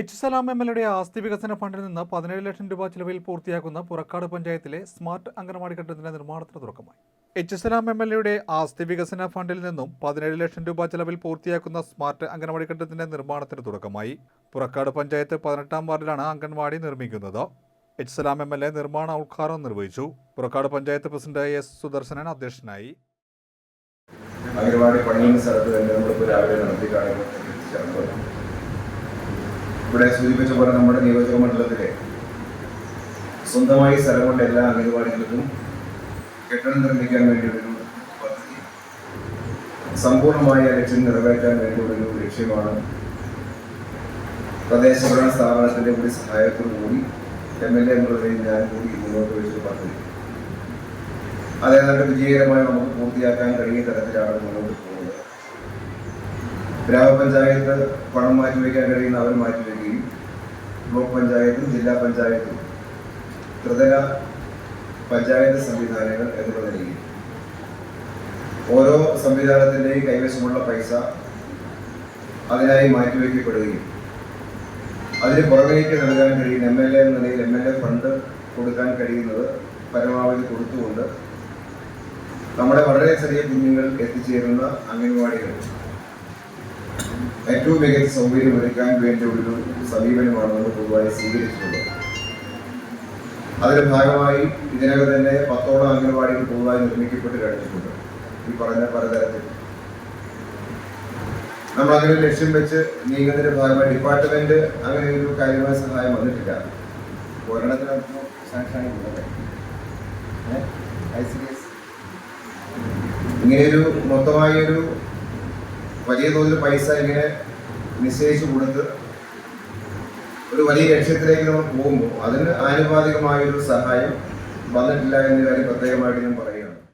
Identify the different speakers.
Speaker 1: H Salam M L എയുടെ ആസ്തി വികസന ഫണ്ടിൽ നിന്ന് പതിനേഴ് ലക്ഷം രൂപ ചിലവിൽ പൂർത്തിയാക്കുന്ന പുറക്കാട് പഞ്ചായത്തിലെ സ്മാർട്ട് അംഗനവാടി കെട്ടിടത്തിന്റെ നിർമ്മാണത്തിന് തുടക്കമായി. എച്ച് സലാം എം എൽ എയുടെ ആസ്തി വികസന ഫണ്ടിൽ നിന്നും പതിനേഴ് ലക്ഷം രൂപ ചിലവിൽ പൂർത്തിയാക്കുന്ന സ്മാർട്ട് അംഗനവാടി കെട്ടിടത്തിന്റെ നിർമ്മാണത്തിന് തുടക്കമായി. പുറക്കാട് പഞ്ചായത്ത് പതിനെട്ടാം വാർഡിലാണ് അംഗൻവാടി നിർമ്മിക്കുന്നത്. H Salam M L A നിർമ്മാണ ഉദ്ഘാടനം നിർവഹിച്ചു. പുറക്കാട് പഞ്ചായത്ത് പ്രസിഡന്റ് എസ് സുദർശനൻ അധ്യക്ഷനായി.
Speaker 2: അംഗൻവാടി പണിയുന്ന സ്ഥലത്ത് തന്നെ നമ്മളിപ്പോൾ രാവിലെ നടത്തി ഇവിടെ സൂചിപ്പിച്ച പോലെ നമ്മുടെ നിയോജക മണ്ഡലത്തിലെ സ്വന്തമായി സ്ഥലം കൊണ്ട് എല്ലാ അംഗനവാടികൾക്കും കെട്ടിടം നിർമ്മിക്കാൻ വേണ്ടി ഒരു പദ്ധതി. സമ്പൂർണമായ ലക്ഷ്യം നിറവേറ്റാൻ വേണ്ടിയുള്ളൊരു ലക്ഷ്യമാണ് പ്രദേശഭരണ സ്ഥാപനത്തിന്റെ കൂടി സഹായത്തോടു കൂടി എം എൽ എ എന്നുള്ളതിൽ ഞാൻ കൂടി മുന്നോട്ട് വെച്ചൊരു പദ്ധതി. അതേ നല്ല വിജയകരമായി നമുക്ക് പൂർത്തിയാക്കാൻ കഴിയുന്ന തരത്തിലാണ് മുന്നോട്ട് പോകുന്നത്. ഗ്രാമപഞ്ചായത്ത് പണം മാറ്റിവെക്കാൻ കഴിയുന്ന അവർ മാറ്റിവെക്കുകയും ബ്ലോക്ക് പഞ്ചായത്തും ജില്ലാ പഞ്ചായത്തും ത്രിതല പഞ്ചായത്ത് സംവിധാനങ്ങൾ എന്നുള്ള നിലയിൽ ഓരോ സംവിധാനത്തിന്റെയും കൈവശമുള്ള പൈസ അതിനായി മാറ്റിവെക്കപ്പെടുകയും അതിന് പുറമേക്ക് നൽകാൻ കഴിയുന്ന എം എൽ എ എന്ന നിലയിൽ എം എൽ എ ഫണ്ട് കൊടുക്കാൻ കഴിയുന്നത് പരമാവധി കൊടുത്തുകൊണ്ട് നമ്മുടെ വളരെ ചെറിയ കുഞ്ഞുങ്ങൾ എത്തിച്ചേരുന്ന അംഗൻവാടികൾ ഏറ്റവും മികച്ച സൗകര്യം ഒരുക്കാൻ വേണ്ടി ഒരു സമീപനമാണ് നമ്മൾ പൊതുവായി സ്വീകരിച്ചിട്ടുള്ളത് അതിന്റെ ഭാഗമായി ഇതിനകം തന്നെ പത്തോളം അംഗൻവാടികൾ പൊതുവായി നിർമ്മിക്കപ്പെട്ട് കഴിഞ്ഞിട്ടുണ്ട്. ഈ പറഞ്ഞ പലതരത്തിൽ. നമ്മൾ അങ്ങനെ ലക്ഷ്യം വെച്ച് നീങ്ങുന്നതിന്റെ ഭാഗമായി ഡിപ്പാർട്ട്മെന്റ് അങ്ങനെ ഒരു കാര്യമായ സഹായം വന്നിട്ടില്ല. ഒരെണ്ണത്തിനകത്ത് ഇങ്ങനെയൊരു മൊത്തമായ ഒരു വലിയ തോതിൽ പൈസ ഇങ്ങനെ നിശ്ചയിച്ചു കൊടുത്ത് ഒരു വലിയ ലക്ഷ്യത്തിലേക്ക് നമ്മൾ പോകുമ്പോൾ അതിന് ആനുപാതികമായൊരു സഹായം വന്നിട്ടില്ല എന്ന കാര്യം പ്രത്യേകമായിട്ട് ഞാൻ പറയുകയാണ്